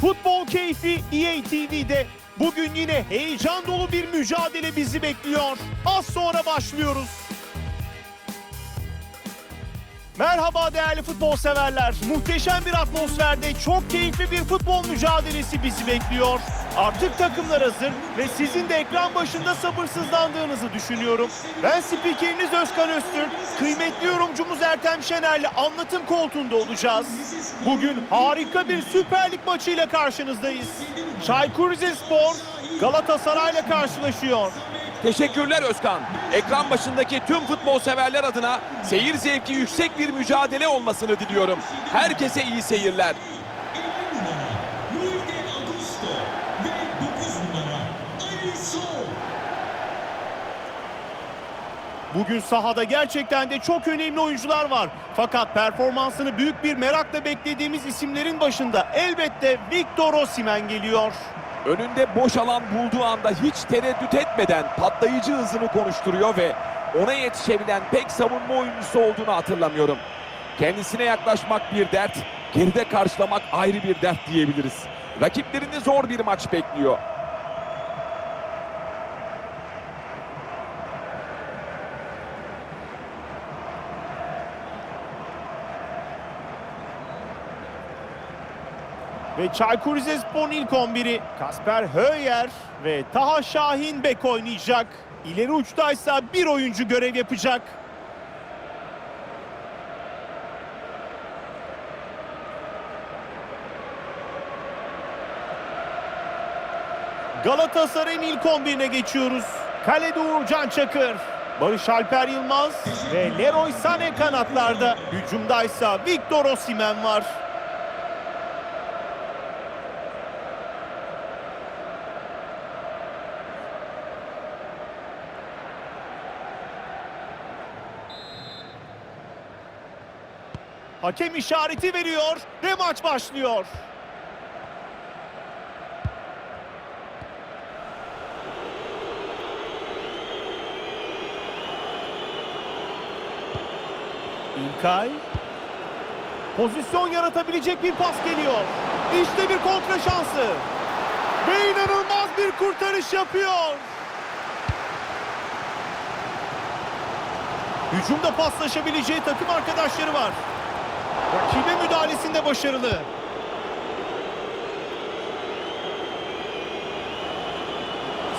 Futbol keyfi EA TV'de. Bugün yine heyecan dolu bir mücadele bizi bekliyor. Az sonra başlıyoruz. Merhaba değerli futbol severler. Muhteşem bir atmosferde çok keyifli bir futbol mücadelesi bizi bekliyor. Artık takımlar hazır ve sizin de ekran başında sabırsızlandığınızı düşünüyorum. Ben spikeriniz Özkan Öztürk, kıymetli yorumcumuz Ertem Şener'le anlatım koltuğunda olacağız. Bugün harika bir Süper Lig maçıyla karşınızdayız. Çaykur Rizespor Galatasaray'la karşılaşıyor. Teşekkürler Özkan. Ekran başındaki tüm futbol severler adına seyir zevki yüksek bir mücadele olmasını diliyorum. Herkese iyi seyirler. Bugün sahada gerçekten de çok önemli oyuncular var. Fakat performansını büyük bir merakla beklediğimiz isimlerin başında elbette Victor Osimhen geliyor. Önünde boş alan bulduğu anda hiç tereddüt etmeden patlayıcı hızını konuşturuyor ve ona yetişebilen pek savunma oyuncusu olduğunu hatırlamıyorum. Kendisine yaklaşmak bir dert, geride karşılamak ayrı bir dert diyebiliriz. Rakiplerini zor bir maç bekliyor. Ve Çaykur Rizespor'un ilk 11'i Kasper Höyer ve Taha Şahin bek oynayacak. İleri uçtaysa bir oyuncu görev yapacak. Galatasaray'ın ilk 11'ine geçiyoruz. Kalede Uğurcan Çakır, Barış Alper Yılmaz ve Leroy Sané kanatlarda. Hücumdaysa Victor Osimhen var. Hakem işareti veriyor ve maç başlıyor. İlkay. Pozisyon yaratabilecek bir pas geliyor. İşte bir kontra şansı. Ve inanılmaz bir kurtarış yapıyor. Hücumda paslaşabileceği takım arkadaşları var. Rakibe müdahalesinde başarılı.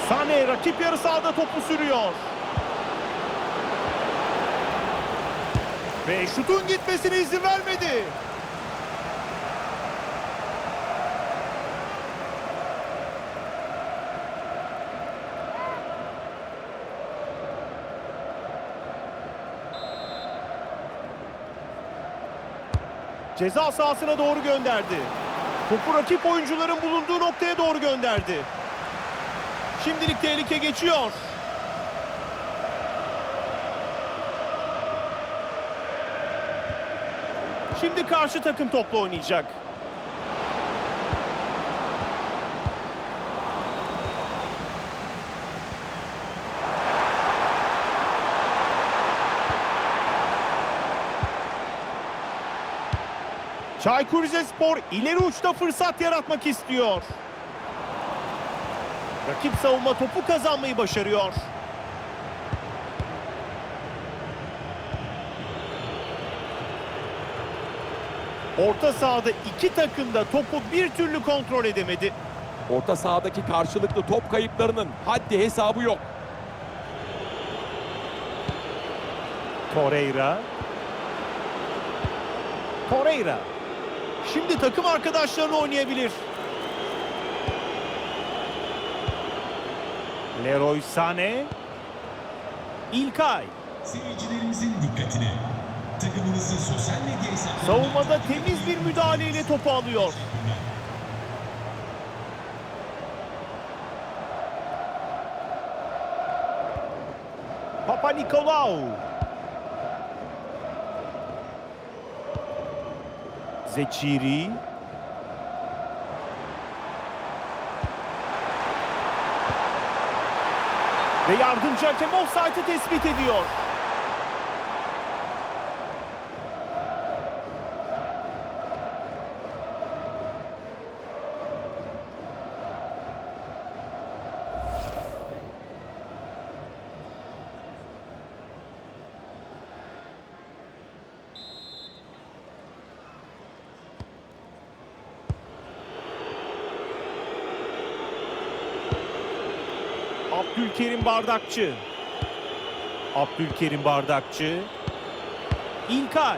Sane rakip yarı sahada topu sürüyor. Ve şutun gitmesine izin vermedi. Ceza sahasına doğru gönderdi. Topu rakip oyuncuların bulunduğu noktaya doğru gönderdi. Şimdilik tehlike geçiyor. Şimdi karşı takım topla oynayacak. Çaykur Rizespor ileri uçta fırsat yaratmak istiyor. Rakip savunma topu kazanmayı başarıyor. Orta sahada iki takım da topu bir türlü kontrol edemedi. Orta sahadaki karşılıklı top kayıplarının haddi hesabı yok. Torreira. Torreira. Şimdi takım arkadaşlarını oynayabilir. Leroy Sané. İlkay. Seyircilerimizin dikkatine. Takımınızın sosyal medya hesaplarına Savunmada temiz bir müdahaleyle topu alıyor. Papa Nikolaou. Zeçiri. Ve yardımcı hakem offside'ı tespit ediyor. Abdülkerim Bardakçı. Abdülkerim Bardakçı. İlkay.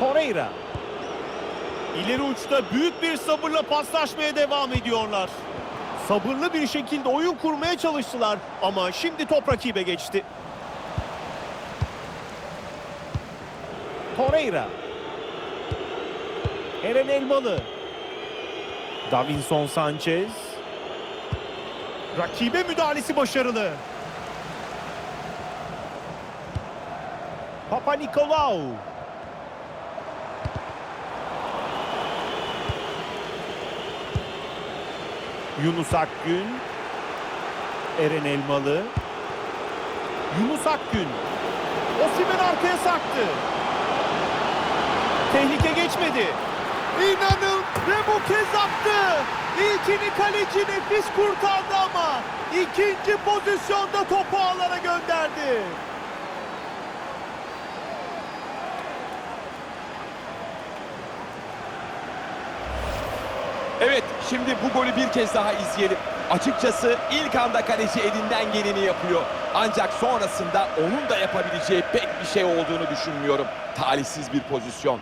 Torreira. İleri uçta büyük bir sabırla paslaşmaya devam ediyorlar. Sabırlı bir şekilde oyun kurmaya çalıştılar ama şimdi top rakibe geçti. Torreira. Eren Elmalı. Davinson Sanchez. Rakibe müdahalesi başarılı. Papa Nikolaou. Yunus Akgün. Eren Elmalı. Yunus Akgün. Osimhen arkaya saktı. Tehlike geçmedi. İnanın kez attı. İlkini kaleci nefis kurtardı ama ikinci pozisyonda topu ağlara gönderdi. Evet şimdi bu golü bir kez daha izleyelim. Açıkçası ilk anda kaleci elinden geleni yapıyor. Ancak sonrasında onun da yapabileceği pek bir şey olduğunu düşünmüyorum. Talihsiz bir pozisyon.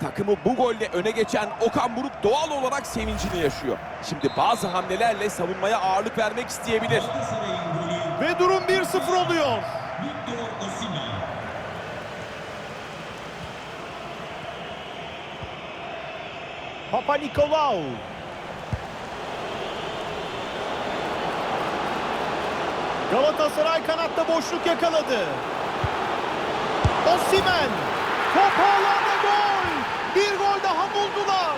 Takımı bu golle öne geçen Okan Buruk doğal olarak sevincini yaşıyor. Şimdi bazı hamlelerle savunmaya ağırlık vermek isteyebilir. Ve durum 1-0 oluyor. Papa Nikolaou. Galatasaray kanatta boşluk yakaladı. Osimhen. Top ağlarda gol. Bir gol daha buldular.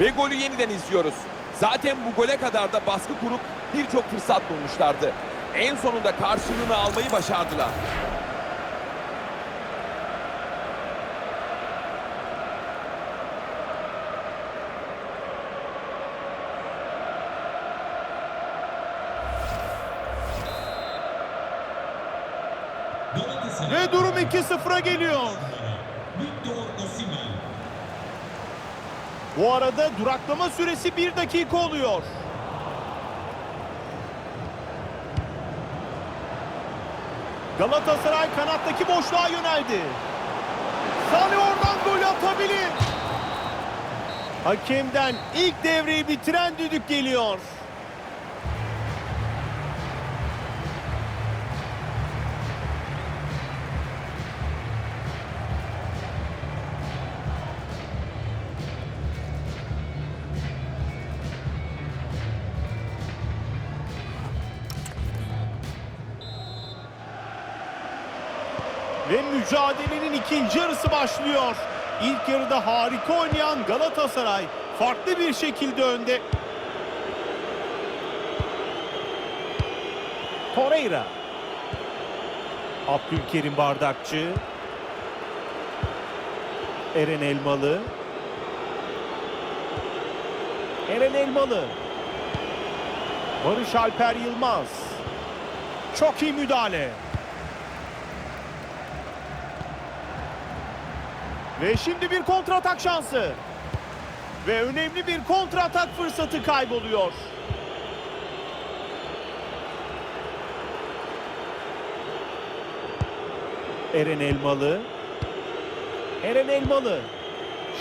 Ve golü yeniden izliyoruz. Zaten bu gole kadar da baskı kurup birçok fırsat bulmuşlardı. En sonunda karşılığını almayı başardılar. Ve durum 2-0'a geliyor. Bu arada duraklama süresi 1 dakika oluyor. Galatasaray kanattaki boşluğa yöneldi. Sane oradan gol atabilir. Hakemden ilk devreyi bitiren düdük geliyor. Mücadelenin ikinci yarısı başlıyor. İlk yarıda harika oynayan Galatasaray farklı bir şekilde önde. Torreira. Abdülkerim Bardakçı. Eren Elmalı. Eren Elmalı. Barış Alper Yılmaz. Çok iyi müdahale. Ve şimdi bir kontratak şansı. Ve önemli bir kontratak fırsatı kayboluyor. Eren Elmalı. Eren Elmalı.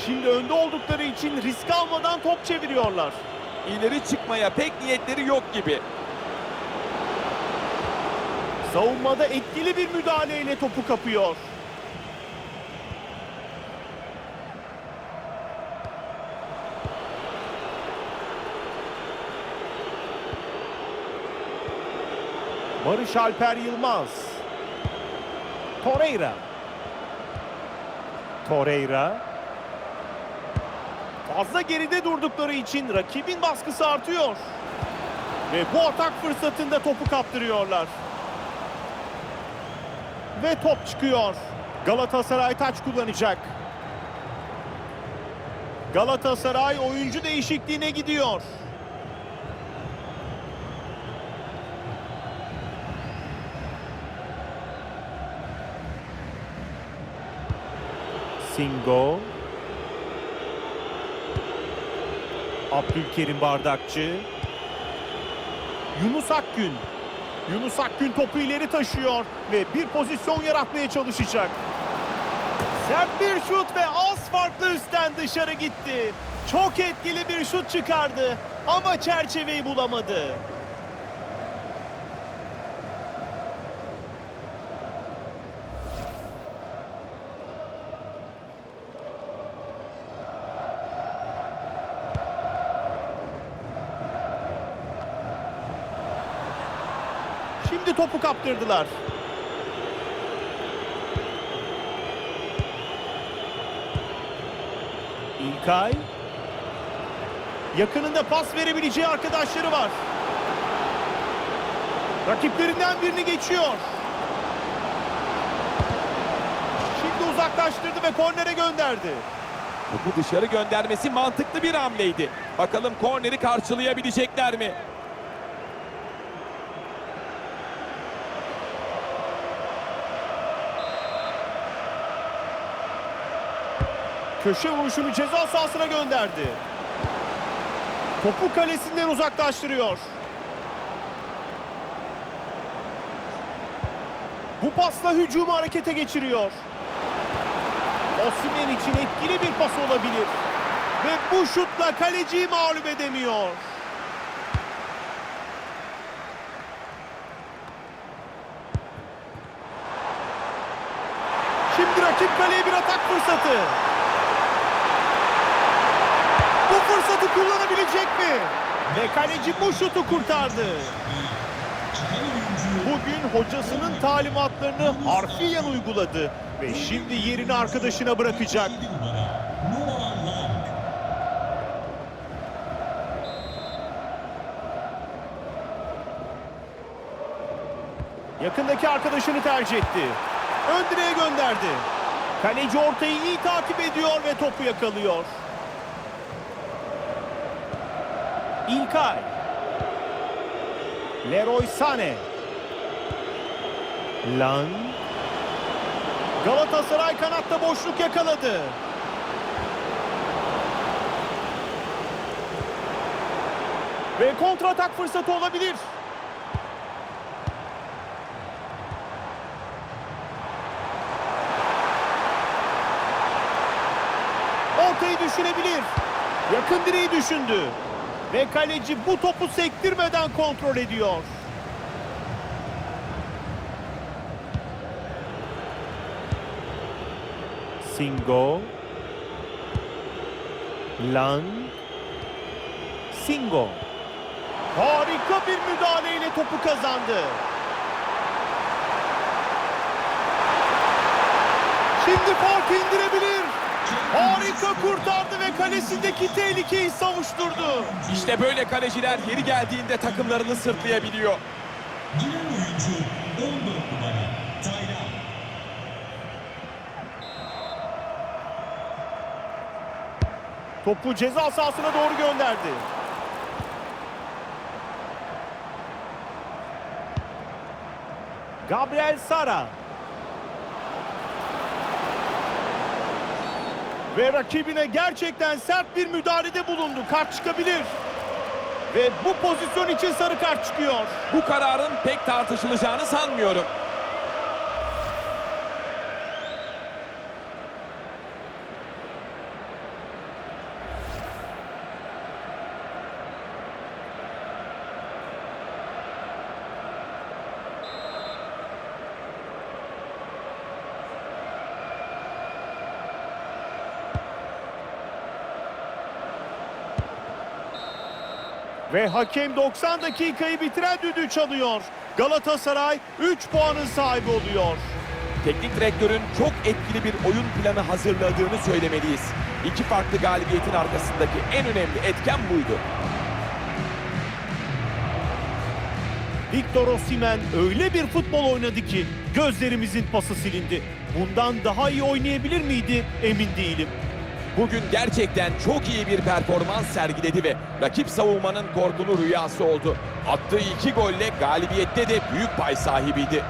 Şimdi önde oldukları için risk almadan top çeviriyorlar. İleri çıkmaya pek niyetleri yok gibi. Savunmada etkili bir müdahaleyle topu kapıyor. Barış Alper Yılmaz. Torreira. Torreira. Fazla geride durdukları için rakibin baskısı artıyor. Ve bu atak fırsatında topu kaptırıyorlar. Ve top çıkıyor. Galatasaray taç kullanacak. Galatasaray oyuncu değişikliğine gidiyor. Singo. Abdülkerim Bardakçı. Yunus Akgün. Yunus Akgün topu ileri taşıyor ve bir pozisyon yaratmaya çalışacak. Sert bir şut ve az farklı üstten dışarı gitti. Çok etkili bir şut çıkardı ama çerçeveyi bulamadı. Şimdi topu kaptırdılar. İlkay. Yakınında pas verebileceği arkadaşları var. Rakiplerinden birini geçiyor. Şimdi uzaklaştırdı ve kornere gönderdi. Bu dışarı göndermesi mantıklı bir hamleydi. Bakalım korneri karşılayabilecekler mi? Köşe vuruşunu ceza sahasına gönderdi. Topu kalesinden uzaklaştırıyor. Bu pasla hücumu harekete geçiriyor. Osimhen için etkili bir pas olabilir. Ve bu şutla kaleciyi mağlup edemiyor. Şimdi rakip kaleye bir atak fırsatı. Bu fırsatı kullanabilecek mi? Ve kaleci bu şutu kurtardı. Bugün hocasının talimatlarını harfiyen uyguladı. Ve şimdi yerini arkadaşına bırakacak. 7 numara Noah Lang. Yakındaki arkadaşını tercih etti. Ön direğe gönderdi. Kaleci ortayı iyi takip ediyor ve topu yakalıyor. İlkay. Leroy Sané. Lan. Galatasaray kanatta boşluk yakaladı. Ve kontratak fırsatı olabilir. Ortayı düşünebilir. Yakın direği düşündü. Ve kaleci bu topu sektirmeden kontrol ediyor. Singo. Lang. Singo. Harika bir müdahaleyle topu kazandı. Şimdi farkı indirebilir. Harika kurtardı ve kalesindeki tehlikeyi savuşturdu. İşte böyle kaleciler yeri geldiğinde takımlarını sırtlayabiliyor. Giren oyuncu 14 numara Taylan. Topu ceza sahasına doğru gönderdi. Gabriel Sara. Ve rakibine gerçekten sert bir müdahalede bulundu. Kart çıkabilir. Ve bu pozisyon için sarı kart çıkıyor. Bu kararın pek tartışılacağını sanmıyorum. Ve hakem 90 dakikayı bitiren düdüğü çalıyor. Galatasaray 3 puanın sahibi oluyor. Teknik direktörün çok etkili bir oyun planı hazırladığını söylemeliyiz. İki farklı galibiyetin arkasındaki en önemli etken buydu. Victor Osimhen öyle bir futbol oynadı ki gözlerimizin pası silindi. Bundan daha iyi oynayabilir miydi emin değilim. Bugün gerçekten çok iyi bir performans sergiledi ve rakip savunmanın korkulu rüyası oldu. Attığı iki golle galibiyette de büyük pay sahibiydi.